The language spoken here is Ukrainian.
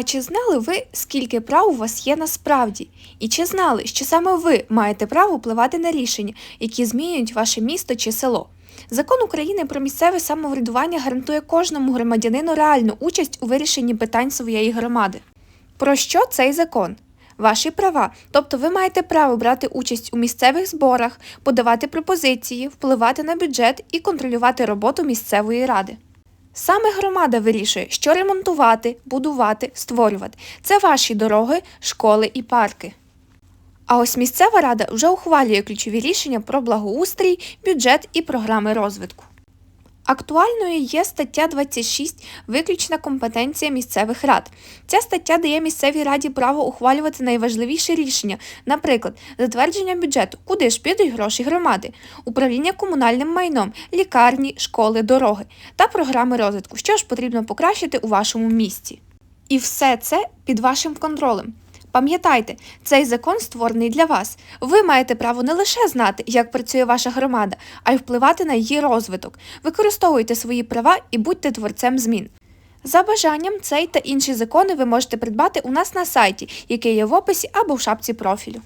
А чи знали ви, скільки прав у вас є насправді? І чи знали, що саме ви маєте право впливати на рішення, які змінюють ваше місто чи село? Закон України про місцеве самоврядування гарантує кожному громадянину реальну участь у вирішенні питань своєї громади. Про що цей закон? Ваші права, тобто ви маєте право брати участь у місцевих зборах, подавати пропозиції, впливати на бюджет і контролювати роботу місцевої ради. Саме громада вирішує, що ремонтувати, будувати, створювати. Це ваші дороги, школи і парки. А ось місцева рада вже ухвалює ключові рішення про благоустрій, бюджет і програми розвитку. Актуальною є стаття 26 виключна компетенція місцевих рад. Ця стаття дає місцевій раді право ухвалювати найважливіші рішення, наприклад, затвердження бюджету, куди ж підуть гроші громади, управління комунальним майном, лікарні, школи, дороги та програми розвитку, що ж потрібно покращити у вашому місті. І все це під вашим контролем. Пам'ятайте, цей закон створений для вас. Ви маєте право не лише знати, як працює ваша громада, а й впливати на її розвиток. Використовуйте свої права і будьте творцем змін. За бажанням, цей та інші закони ви можете придбати у нас на сайті, який є в описі або в шапці профілю.